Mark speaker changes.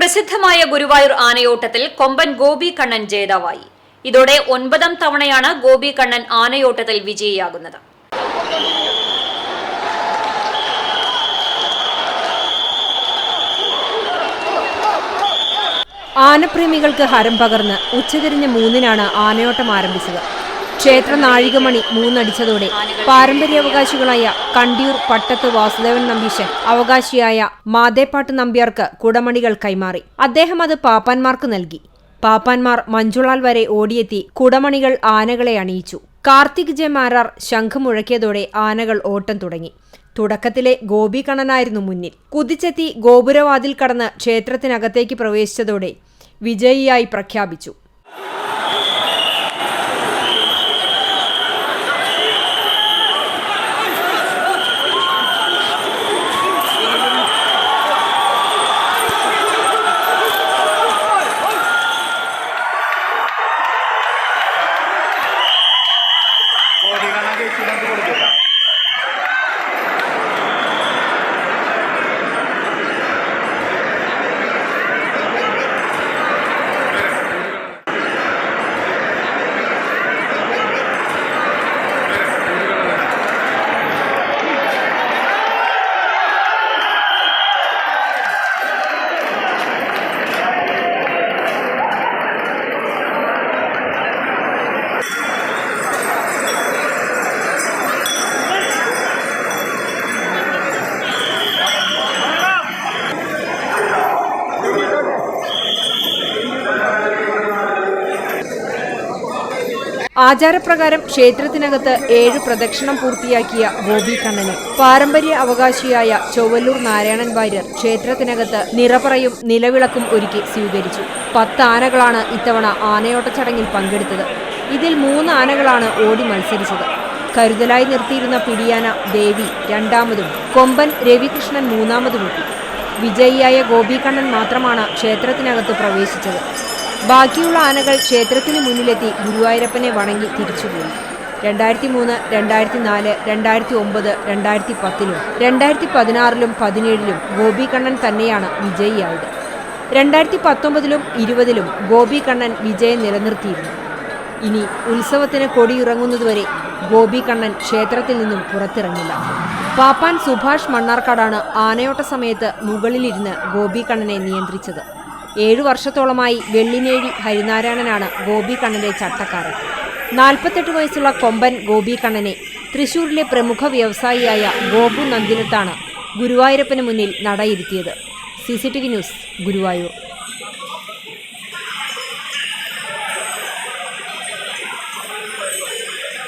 Speaker 1: പ്രസിദ്ധമായ ഗുരുവായൂർ ആനയോട്ടത്തിൽ കൊമ്പൻ ഗോപി കണ്ണൻ ജേതാവായി. ഇതോടെ ഒൻപതാം തവണയാണ് ഗോപി കണ്ണൻ ആനയോട്ടത്തിൽ വിജയിയാകുന്നത്.
Speaker 2: ആനപ്രേമികൾക്ക് ഹരം പകർന്ന് ഉച്ചതിരിഞ്ഞ് മൂന്നിനാണ് ആനയോട്ടം ആരംഭിച്ചത്. ക്ഷേത്ര നാഴികമണി മൂന്നടിച്ചതോടെ പാരമ്പര്യാവകാശികളായ കണ്ടിയൂർ പട്ടത്ത് വാസുദേവൻ നമ്പീശൻ അവകാശിയായ മാതേപ്പാട്ട് നമ്പ്യാർക്ക് കുടമണികൾ കൈമാറി. അദ്ദേഹം അത് പാപ്പാന്മാർക്ക് നൽകി. പാപ്പാന്മാർ മഞ്ജുളാൽ വരെ ഓടിയെത്തി കുടമണികൾ ആനകളെ അണിയിച്ചു. കാർത്തിക് ജെ മാരാർ ശംഖ് മുഴക്കിയതോടെ ആനകൾ ഓട്ടം തുടങ്ങി. തുടക്കത്തിലെ ഗോപികണ്ണനായിരുന്നു മുന്നിൽ. കുതിച്ചെത്തി ഗോപുരവാതിൽ കടന്ന് ക്ഷേത്രത്തിനകത്തേക്ക് പ്രവേശിച്ചതോടെ വിജയിയായി പ്രഖ്യാപിച്ചു. ആചാരപ്രകാരം ക്ഷേത്രത്തിനകത്ത് ഏഴ് പ്രദക്ഷിണം പൂർത്തിയാക്കിയ ഗോപി കണ്ണനെ. പാരമ്പര്യ അവകാശിയായ ചൊവ്വല്ലൂർ നാരായണൻ വാര്യർ ക്ഷേത്രത്തിനകത്ത് നിറപറയും നിലവിളക്കും ഒരുക്കി സ്വീകരിച്ചു. പത്ത് ആനകളാണ് ഇത്തവണ ആനയോട്ട ചടങ്ങിൽ പങ്കെടുത്തത്. ഇതിൽ മൂന്ന് ആനകളാണ് ഓടി മത്സരിച്ചത്. കരുതലായി നിർത്തിയിരുന്ന പിടിയാന ദേവി രണ്ടാമതും കൊമ്പൻ രവികൃഷ്ണൻ മൂന്നാമതുമെത്തി വിജയിയായ ഗോപികണ്ണൻ മാത്രമാണ് ക്ഷേത്രത്തിനകത്ത് പ്രവേശിച്ചത്. ബാക്കിയുള്ള ആനകൾ ക്ഷേത്രത്തിന് മുന്നിലെത്തി ഗുരുവായൂരപ്പനെ വണങ്ങി തിരിച്ചുപോയി. രണ്ടായിരത്തി മൂന്ന് രണ്ടായിരത്തി നാല് രണ്ടായിരത്തി ഒമ്പത് രണ്ടായിരത്തി പത്തിലും രണ്ടായിരത്തി പതിനാറിലും പതിനേഴിലും ഗോപികണ്ണൻ തന്നെയാണ് വിജയിയായത്. രണ്ടായിരത്തി പത്തൊമ്പതിലും ഇരുപതിലും ഗോപികണ്ണൻ വിജയം നിലനിർത്തിയിരുന്നു. ഇനി ഉത്സവത്തിന് കൊടിയിറങ്ങുന്നതുവരെ ഗോപികണ്ണൻ ക്ഷേത്രത്തിൽ നിന്നും പുറത്തിറങ്ങില്ല. പാപ്പാൻ സുഭാഷ് മണ്ണാർക്കാടാണ് ആനയോട്ട സമയത്ത് മുകളിലിരുന്ന് ഗോപികണ്ണനെ നിയന്ത്രിച്ചത്. ഏഴു വർഷത്തോളമായി വെള്ളിനേഴി ഹരിനാരായണനാണ് ഗോപികണ്ണന്റെ ചട്ടക്കാരൻ. നാൽപ്പത്തെട്ട് വയസ്സുള്ള കൊമ്പൻ ഗോപികണ്ണനെ തൃശൂരിലെ പ്രമുഖ വ്യവസായിയായ ഗോപു നന്ദിനത്താണ് ഗുരുവായൂരപ്പന് മുന്നിൽ നടയിരുത്തിയത്. C news Guruvayur.